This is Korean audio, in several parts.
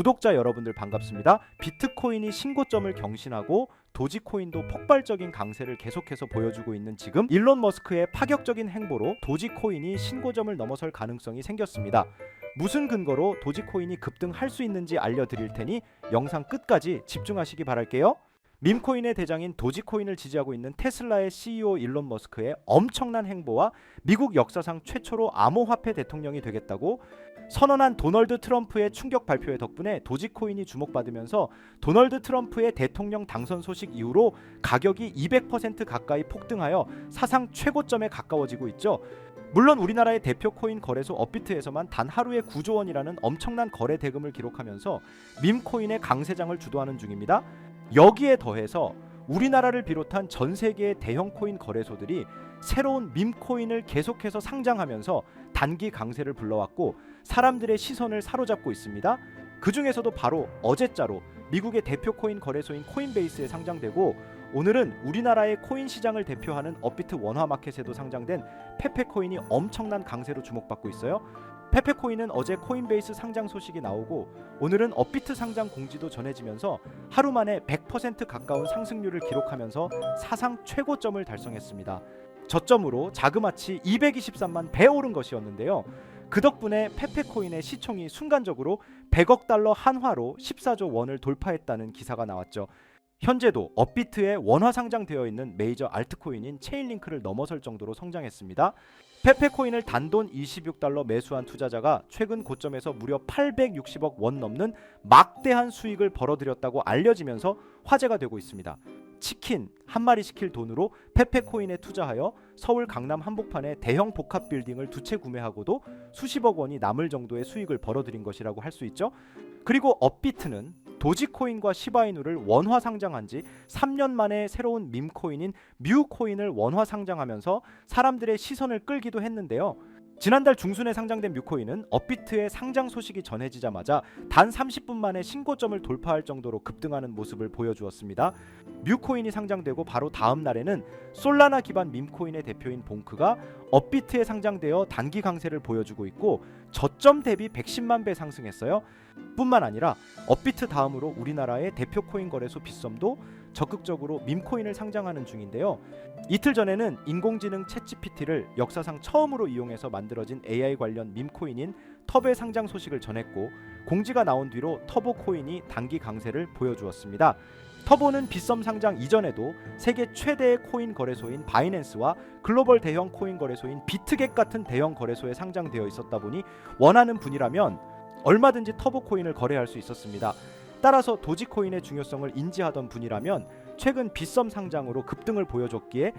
구독자 여러분들 반갑습니다. 비트코인이 신고점을 경신하고 도지코인도 폭발적인 강세를 계속해서 보여주고 있는 지금 일론 머스크의 파격적인 행보로 도지코인이 신고점을 넘어설 가능성이 생겼습니다. 무슨 근거로 도지코인이 급등할 수 있는지 알려드릴 테니 영상 끝까지 집중하시기 바랄게요. 밈코인의 대장인 도지코인을 지지하고 있는 테슬라의 CEO 일론 머스크의 엄청난 행보와 미국 역사상 최초로 암호화폐 대통령이 되겠다고 선언한 도널드 트럼프의 충격 발표의 덕분에 도지코인이 주목받으면서 도널드 트럼프의 대통령 당선 소식 이후로 가격이 200% 가까이 폭등하여 사상 최고점에 가까워지고 있죠. 물론 우리나라의 대표 코인 거래소 업비트에서만 단 하루에 9조 원이라는 엄청난 거래 대금을 기록하면서 밈코인의 강세장을 주도하는 중입니다. 여기에 더해서 우리나라를 비롯한 전 세계의 대형 코인 거래소들이 새로운 밈코인을 계속해서 상장하면서 단기 강세를 불러왔고 사람들의 시선을 사로잡고 있습니다. 그 중에서도 바로 어제자로 미국의 대표 코인 거래소인 코인베이스에 상장되고 오늘은 우리나라의 코인 시장을 대표하는 업비트 원화 마켓에도 상장된 페페코인이 엄청난 강세로 주목받고 있어요. 페페코인은 어제 코인베이스 상장 소식이 나오고 오늘은 업비트 상장 공지도 전해지면서 하루 만에 100% 가까운 상승률을 기록하면서 사상 최고점을 달성했습니다. 저점으로 자그마치 223만 배 오른 것이었는데요. 그 덕분에 페페코인의 시총이 순간적으로 100억 달러 한화로 14조 원을 돌파했다는 기사가 나왔죠. 현재도 업비트에 원화 상장되어 있는 메이저 알트코인인 체인링크를 넘어설 정도로 성장했습니다. 페페코인을 단돈 26달러 매수한 투자자가 최근 고점에서 무려 860억 원 넘는 막대한 수익을 벌어들였다고 알려지면서 화제가 되고 있습니다. 치킨 한 마리 시킬 돈으로 페페코인에 투자하여 서울 강남 한복판에 대형 복합 빌딩을 두 채 구매하고도 수십억 원이 남을 정도의 수익을 벌어들인 것이라고 할 수 있죠. 그리고 업비트는 도지코인과 시바이누를 원화 상장한 지 3년 만에 새로운 밈코인인 뮤코인을 원화 상장하면서 사람들의 시선을 끌기도 했는데요. 지난달 중순에 상장된 뮤코인은 업비트의 상장 소식이 전해지자마자 단 30분 만에 신고점을 돌파할 정도로 급등하는 모습을 보여주었습니다. 뮤코인이 상장되고 바로 다음 날에는 솔라나 기반 밈코인의 대표인 봉크가 업비트에 상장되어 단기 강세를 보여주고 있고 저점 대비 110만 배 상승했어요. 뿐만 아니라 업비트 다음으로 우리나라의 대표 코인 거래소 빗썸도 적극적으로 밈코인을 상장하는 중인데요. 이틀 전에는 인공지능 챗GPT를 역사상 처음으로 이용해서 만들어진 AI 관련 밈코인인 텁의 상장 소식을 전했고 공지가 나온 뒤로 터보 코인이 단기 강세를 보여주었습니다. 터보는 빗썸 상장 이전에도 세계 최대의 코인 거래소인 바이낸스와 글로벌 대형 코인 거래소인 비트겟 같은 대형 거래소에 상장되어 있었다 보니 원하는 분이라면 얼마든지 터보 코인을 거래할 수 있었습니다. 따라서 도지코인의 중요성을 인지하던 분이라면 최근 빗썸 상장으로 급등을 보여줬기에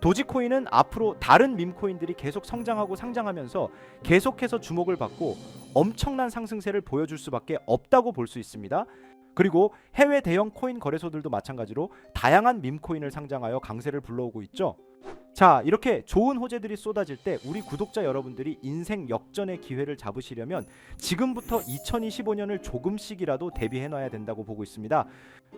도지코인은 앞으로 다른 밈코인들이 계속 성장하고 상장하면서 계속해서 주목을 받고 엄청난 상승세를 보여줄 수밖에 없다고 볼 수 있습니다. 그리고 해외 대형 코인 거래소들도 마찬가지로 다양한 밈코인을 상장하여 강세를 불러오고 있죠. 자, 이렇게 좋은 호재들이 쏟아질 때 우리 구독자 여러분들이 인생 역전의 기회를 잡으시려면 지금부터 2025년을 조금씩이라도 대비해 놔야 된다고 보고 있습니다.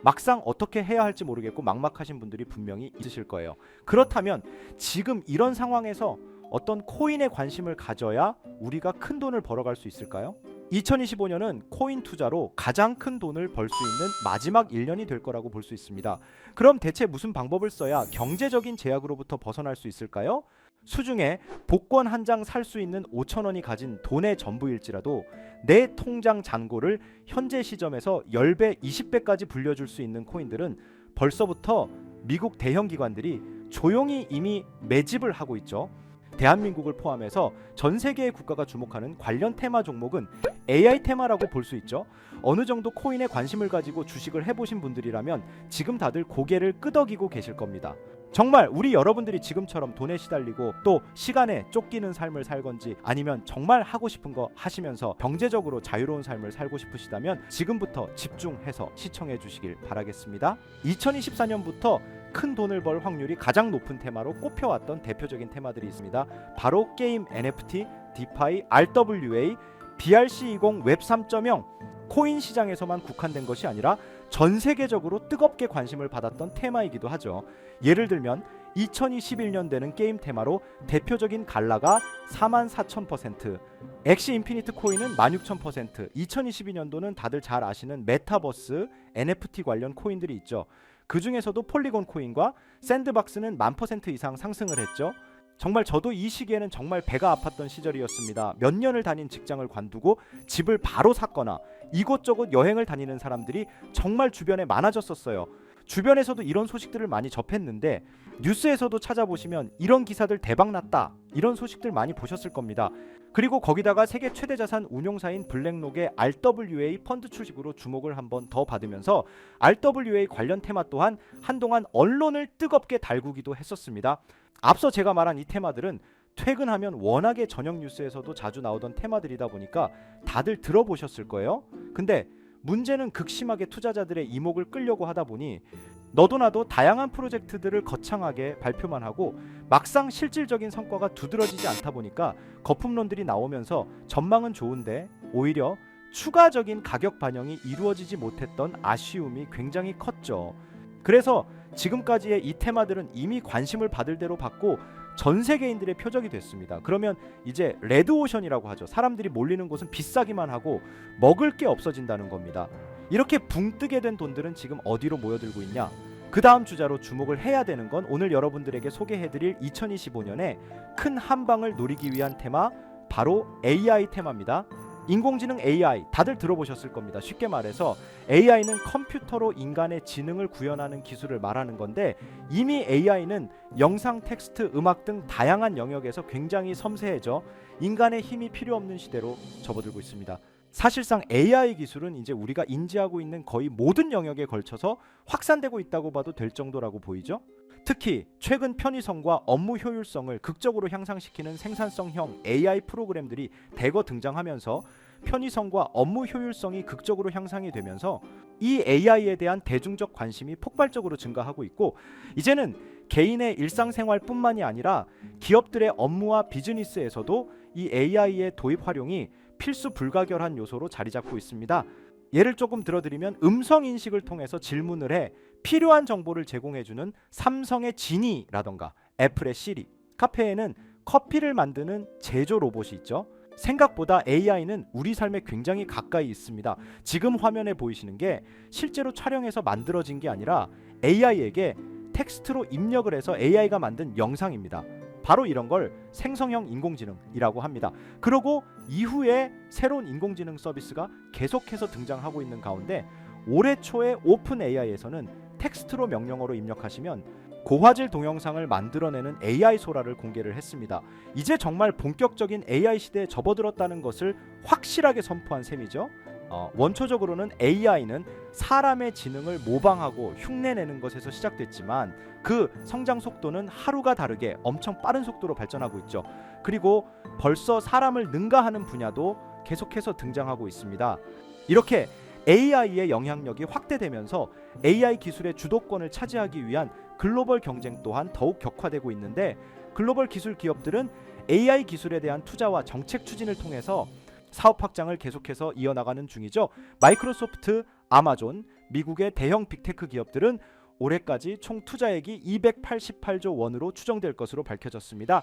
막상 어떻게 해야 할지 모르겠고 막막하신 분들이 분명히 있으실 거예요. 그렇다면 지금 이런 상황에서 어떤 코인에 관심을 가져야 우리가 큰 돈을 벌어갈 수 있을까요? 2025년은 코인 투자로 가장 큰 돈을 벌 수 있는 마지막 1년이 될 거라고 볼 수 있습니다. 그럼 대체 무슨 방법을 써야 경제적인 제약으로부터 벗어날 수 있을까요? 수중에 복권 한 장 살 수 있는 5천 원이 가진 돈의 전부일지라도 내 통장 잔고를 현재 시점에서 10배, 20배까지 불려줄 수 있는 코인들은 벌써부터 미국 대형 기관들이 조용히 이미 매집을 하고 있죠. 대한민국을 포함해서 전 세계의 국가가 주목하는 관련 테마 종목은 AI 테마라고 볼 수 있죠. 어느 정도 코인에 관심을 가지고 주식을 해보신 분들이라면 지금 다들 고개를 끄덕이고 계실 겁니다. 정말 우리 여러분들이 지금처럼 돈에 시달리고 또 시간에 쫓기는 삶을 살건지 아니면 정말 하고 싶은 거 하시면서 경제적으로 자유로운 삶을 살고 싶으시다면 지금부터 집중해서 시청해 주시길 바라겠습니다. 2024년부터 큰 돈을 벌 확률이 가장 높은 테마로 꼽혀왔던 대표적인 테마들이 있습니다. 바로 게임 NFT, 디파이, RWA, BRC20 웹 3.0 코인 시장에서만 국한된 것이 아니라 전 세계적으로 뜨겁게 관심을 받았던 테마이기도 하죠. 예를 들면 2021년 되는 게임 테마로 대표적인 갈라가 44,000%, 엑시 인피니트 코인은 16,000%, 2022년도는 다들 잘 아시는 메타버스, NFT 관련 코인들이 있죠. 그 중에서도 폴리곤 코인과 샌드박스는 만 퍼센트 이상 상승을 했죠. 정말 저도 이 시기에는 정말 배가 아팠던 시절이었습니다. 몇 년을 다닌 직장을 관두고 집을 바로 샀거나 이곳저곳 여행을 다니는 사람들이 정말 주변에 많아졌었어요. 주변에서도 이런 소식들을 많이 접했는데 뉴스에서도 찾아보시면 이런 기사들 대박 났다 이런 소식들 많이 보셨을 겁니다. 그리고 거기다가 세계 최대 자산 운용사인 블랙록의 RWA 펀드 출식으로 주목을 한번 더 받으면서 RWA 관련 테마 또한 한동안 언론을 뜨겁게 달구기도 했었습니다. 앞서 제가 말한 이 테마들은 퇴근하면 워낙에 저녁 뉴스에서도 자주 나오던 테마들이다 보니까 다들 들어보셨을 거예요. 근데 문제는 극심하게 투자자들의 이목을 끌려고 하다 보니 너도 나도 다양한 프로젝트들을 거창하게 발표만 하고 막상 실질적인 성과가 두드러지지 않다 보니까 거품론들이 나오면서 전망은 좋은데 오히려 추가적인 가격 반영이 이루어지지 못했던 아쉬움이 굉장히 컸죠. 그래서 지금까지의 이 테마들은 이미 관심을 받을 대로 받고 전 세계인들의 표적이 됐습니다. 그러면 이제 레드 오션이라고 하죠. 사람들이 몰리는 곳은 비싸기만 하고 먹을 게 없어진다는 겁니다. 이렇게 붕 뜨게 된 돈들은 지금 어디로 모여들고 있냐? 그 다음 주자로 주목을 해야 되는 건 오늘 여러분들에게 소개해드릴 2025년에 큰 한방을 노리기 위한 테마 바로 AI 테마입니다. 인공지능 AI 다들 들어보셨을 겁니다. 쉽게 말해서 AI는 컴퓨터로 인간의 지능을 구현하는 기술을 말하는 건데 이미 AI는 영상, 텍스트, 음악 등 다양한 영역에서 굉장히 섬세해져 인간의 힘이 필요 없는 시대로 접어들고 있습니다. 사실상 AI 기술은 이제 우리가 인지하고 있는 거의 모든 영역에 걸쳐서 확산되고 있다고 봐도 될 정도라고 보이죠. 특히 최근 편의성과 업무 효율성을 극적으로 향상시키는 생산성형 AI 프로그램들이 대거 등장하면서 편의성과 업무 효율성이 극적으로 향상이 되면서 이 AI에 대한 대중적 관심이 폭발적으로 증가하고 있고 이제는 개인의 일상생활뿐만이 아니라 기업들의 업무와 비즈니스에서도 이 AI의 도입 활용이 필수 불가결한 요소로 자리 잡고 있습니다. 예를 조금 들어드리면 음성 인식을 통해서 질문을 해 필요한 정보를 제공해주는 삼성의 지니라던가 애플의 시리, 카페에는 커피를 만드는 제조 로봇이 있죠. 생각보다 AI는 우리 삶에 굉장히 가까이 있습니다. 지금 화면에 보이시는 게 실제로 촬영해서 만들어진 게 아니라 AI에게 텍스트로 입력을 해서 AI가 만든 영상입니다. 바로 이런 걸 생성형 인공지능이라고 합니다. 그리고 이후에 새로운 인공지능 서비스가 계속해서 등장하고 있는 가운데 올해 초에 오픈 AI에서는 텍스트로 명령어로 입력하시면 고화질 동영상을 만들어내는 AI 소라를 공개를 했습니다. 이제 정말 본격적인 AI 시대에 접어들었다는 것을 확실하게 선포한 셈이죠. 어, 원초적으로는 AI는 사람의 지능을 모방하고 흉내내는 것에서 시작됐지만 그 성장 속도는 하루가 다르게 엄청 빠른 속도로 발전하고 있죠. 그리고 벌써 사람을 능가하는 분야도 계속해서 등장하고 있습니다. 이렇게 AI의 영향력이 확대되면서 AI 기술의 주도권을 차지하기 위한 글로벌 경쟁 또한 더욱 격화되고 있는데 글로벌 기술 기업들은 AI 기술에 대한 투자와 정책 추진을 통해서 사업 확장을 계속해서 이어나가는 중이죠. 마이크로소프트, 아마존, 미국의 대형 빅테크 기업들은 올해까지 총 투자액이 288조 원으로 추정될 것으로 밝혀졌습니다.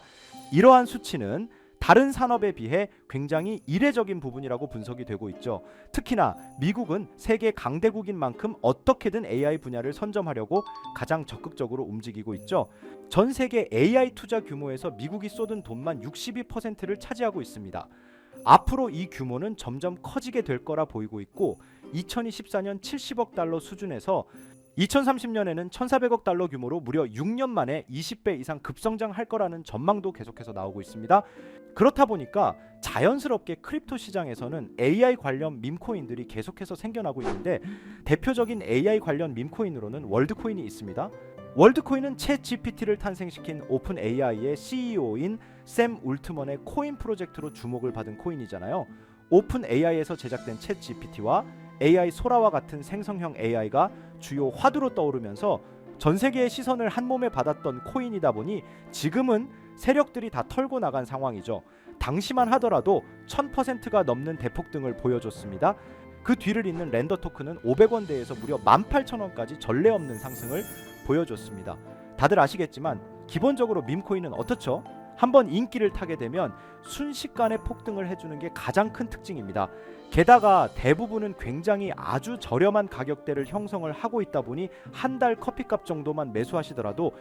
이러한 수치는 다른 산업에 비해 굉장히 이례적인 부분이라고 분석이 되고 있죠. 특히나 미국은 세계 강대국인 만큼 어떻게든 AI 분야를 선점하려고 가장 적극적으로 움직이고 있죠. 전 세계 AI 투자 규모에서 미국이 쏟은 돈만 62%를 차지하고 있습니다. 앞으로 이 규모는 점점 커지게 될 거라 보이고 있고 2024년 70억 달러 수준에서 2030년에는 1,400억 달러 규모로 무려 6년 만에 20배 이상 급성장할 거라는 전망도 계속해서 나오고 있습니다. 그렇다 보니까 자연스럽게 크립토 시장에서는 AI 관련 밈코인들이 계속해서 생겨나고 있는데 대표적인 AI 관련 밈코인으로는 월드코인이 있습니다. 월드코인은 챗 GPT를 탄생시킨 오픈 AI의 CEO인 샘 울트먼의 코인 프로젝트로 주목을 받은 코인이잖아요. 오픈 AI에서 제작된 챗 GPT와 AI 소라와 같은 생성형 AI가 주요 화두로 떠오르면서 전 세계의 시선을 한 몸에 받았던 코인이다 보니 지금은 세력들이 다 털고 나간 상황이죠. 당시만 하더라도 1000%가 넘는 대폭등을 보여줬습니다. 그 뒤를 잇는 랜더 토큰은 500원대에서 무려 18,000원까지 전례 없는 상승을 보여줬습니다. 다들 아시겠지만 기본적으로 밈코인은 어떻죠? 한번 인기를 타게 되면 순식간에 폭등을 해주는 게 가장 큰 특징입니다. 게다가 대부분은 굉장히 아주 저렴한 가격대를 형성을 하고 있다 보니 한 달 커피값 정도만 매수하시더라도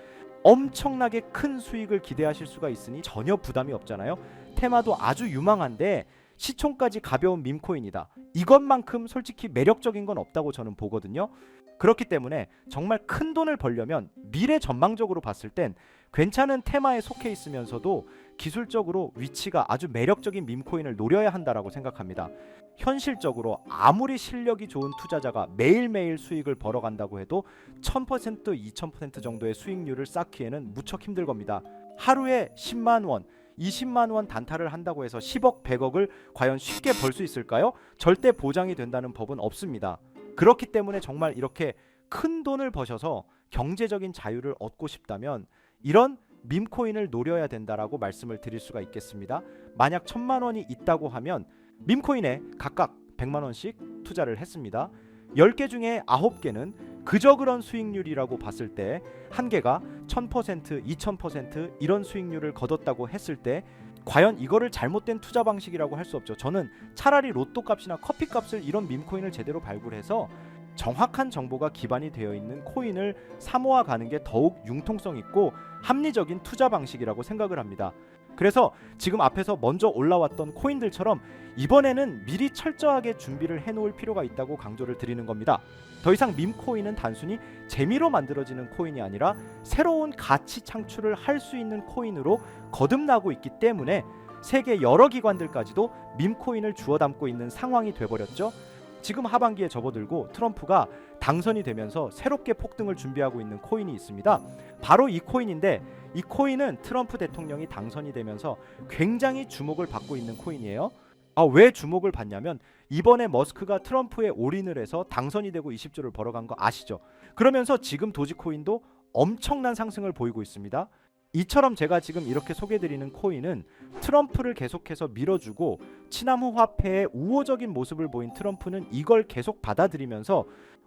엄청나게 큰 수익을 기대하실 수가 있으니 전혀 부담이 없잖아요. 테마도 아주 유망한데 시총까지 가벼운 밈코인이다. 이것만큼 솔직히 매력적인 건 없다고 저는 보거든요. 그렇기 때문에 정말 큰 돈을 벌려면 미래 전망적으로 봤을 땐 괜찮은 테마에 속해 있으면서도 기술적으로 위치가 아주 매력적인 밈코인을 노려야 한다라고 생각합니다. 현실적으로 아무리 실력이 좋은 투자자가 매일매일 수익을 벌어간다고 해도 1000% 2000% 정도의 수익률을 쌓기에는 무척 힘들 겁니다. 하루에 10만 원, 20만 원 단타를 한다고 해서 10억, 100억을 과연 쉽게 벌 수 있을까요? 절대 보장이 된다는 법은 없습니다. 그렇기 때문에 정말 이렇게 큰 돈을 버셔서 경제적인 자유를 얻고 싶다면 이런 밈코인을 노려야 된다라고 말씀을 드릴 수가 있겠습니다. 만약 천만 원이 있다고 하면 밈코인에 각각 100만 원씩 투자를 했습니다. 10개 중에 9개는 그저 그런 수익률이라고 봤을 때 한 개가 1000%, 2000% 이런 수익률을 거뒀다고 했을 때 과연 이거를 잘못된 투자 방식이라고 할 수 없죠. 저는 차라리 로또 값이나 커피 값을 이런 밈코인을 제대로 발굴해서 정확한 정보가 기반이 되어 있는 코인을 사모아 가는 게 더욱 융통성 있고 합리적인 투자 방식이라고 생각을 합니다. 그래서 지금 앞에서 먼저 올라왔던 코인들처럼 이번에는 미리 철저하게 준비를 해놓을 필요가 있다고 강조를 드리는 겁니다. 더 이상 밈코인은 단순히 재미로 만들어지는 코인이 아니라 새로운 가치 창출을 할 수 있는 코인으로 거듭나고 있기 때문에 세계 여러 기관들까지도 밈코인을 주워 담고 있는 상황이 돼버렸죠. 지금 하반기에 접어들고 트럼프가 당선이 되면서 새롭게 폭등을 준비하고 있는 코인이 있습니다. 바로 이 코인인데 이 코인은 트럼프 대통령이 당선이 되면서 굉장히 주목을 받고 있는 코인이에요. 아, 왜 주목을 받냐면 이번에 머스크가 트럼프에 올인을 해서 당선이 되고 20조를 벌어간 거 아시죠? 그러면서 지금 도지코인도 엄청난 상승을 보이고 있습니다. 이처럼 제가 지금 이렇게 소개드리는 코인은 트럼프를 계속해서 밀어주고 치나무 화폐의 우호적인 모습을 보인 트럼프는 이걸 계속 받아들이면서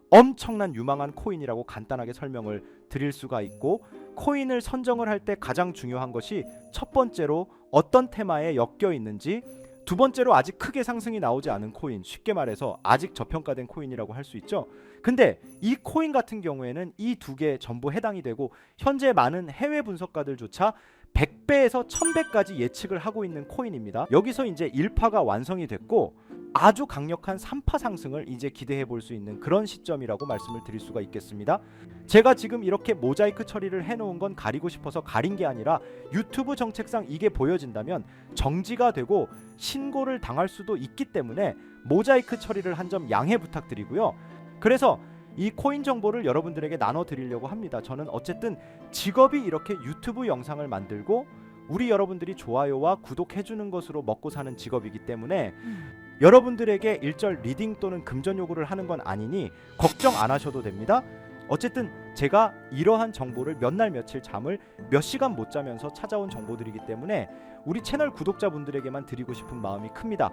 엄청난 유망한 코인이라고 간단하게 설명을 드릴 수가 있고 코인을 선정을 할 때 가장 중요한 것이 첫 번째로 어떤 테마에 엮여 있는지 두 번째로 아직 크게 상승이 나오지 않은 코인 쉽게 말해서 아직 저평가된 코인이라고 할 수 있죠. 근데 이 코인 같은 경우에는 이 두 개 전부 해당이 되고 현재 많은 해외 분석가들조차 100배에서 1000배까지 예측을 하고 있는 코인입니다. 여기서 이제 1파가 완성이 됐고 아주 강력한 3파 상승을 이제 기대해 볼 수 있는 그런 시점이라고 말씀을 드릴 수가 있겠습니다. 제가 지금 이렇게 모자이크 처리를 해 놓은 건 가리고 싶어서 가린 게 아니라 유튜브 정책상 이게 보여진다면 정지가 되고 신고를 당할 수도 있기 때문에 모자이크 처리를 한 점 양해 부탁드리고요. 그래서 이 코인 정보를 여러분들에게 나눠 드리려고 합니다. 저는 어쨌든 직업이 이렇게 유튜브 영상을 만들고 우리 여러분들이 좋아요와 구독해 주는 것으로 먹고 사는 직업이기 때문에 여러분들에게 일절 리딩 또는 금전 요구를 하는 건 아니니 걱정 안 하셔도 됩니다. 어쨌든 제가 이러한 정보를 몇 날 며칠 잠을 몇 시간 못 자면서 찾아온 정보들이기 때문에 우리 채널 구독자분들에게만 드리고 싶은 마음이 큽니다.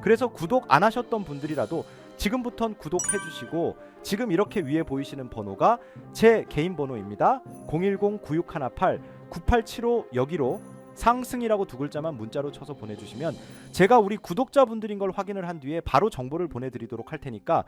그래서 구독 안 하셨던 분들이라도 지금부턴 구독해 주시고 지금 이렇게 위에 보이시는 번호가 제 개인 번호입니다. 010-9618-9875 여기로 상승이라고 두 글자만 문자로 쳐서 보내주시면 제가 우리 구독자분들인 걸 확인을 한 뒤에 바로 정보를 보내드리도록 할 테니까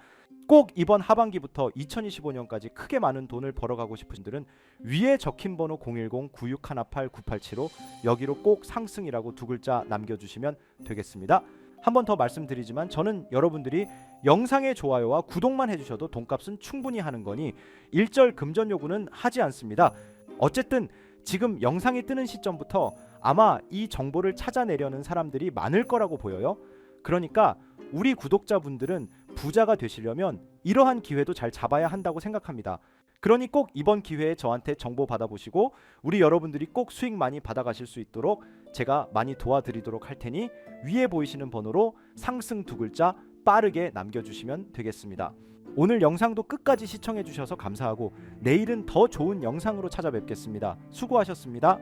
꼭 이번 하반기부터 2025년까지 크게 많은 돈을 벌어가고 싶으신 분들은 위에 적힌 번호 010-9618-9875 여기로 꼭 상승이라고 두 글자 남겨주시면 되겠습니다. 한 번 더 말씀드리지만 저는 여러분들이 영상의 좋아요와 구독만 해주셔도 돈값은 충분히 하는 거니 일절 금전 요구는 하지 않습니다. 어쨌든 지금 영상이 뜨는 시점부터 아마 이 정보를 찾아내려는 사람들이 많을 거라고 보여요. 그러니까 우리 구독자분들은 부자가 되시려면 이러한 기회도 잘 잡아야 한다고 생각합니다. 그러니 꼭 이번 기회에 저한테 정보 받아보시고 우리 여러분들이 꼭 수익 많이 받아가실 수 있도록 제가 많이 도와드리도록 할 테니 위에 보이시는 번호로 상승 두 글자 빠르게 남겨주시면 되겠습니다. 오늘 영상도 끝까지 시청해 주셔서 감사하고 내일은 더 좋은 영상으로 찾아뵙겠습니다. 수고하셨습니다.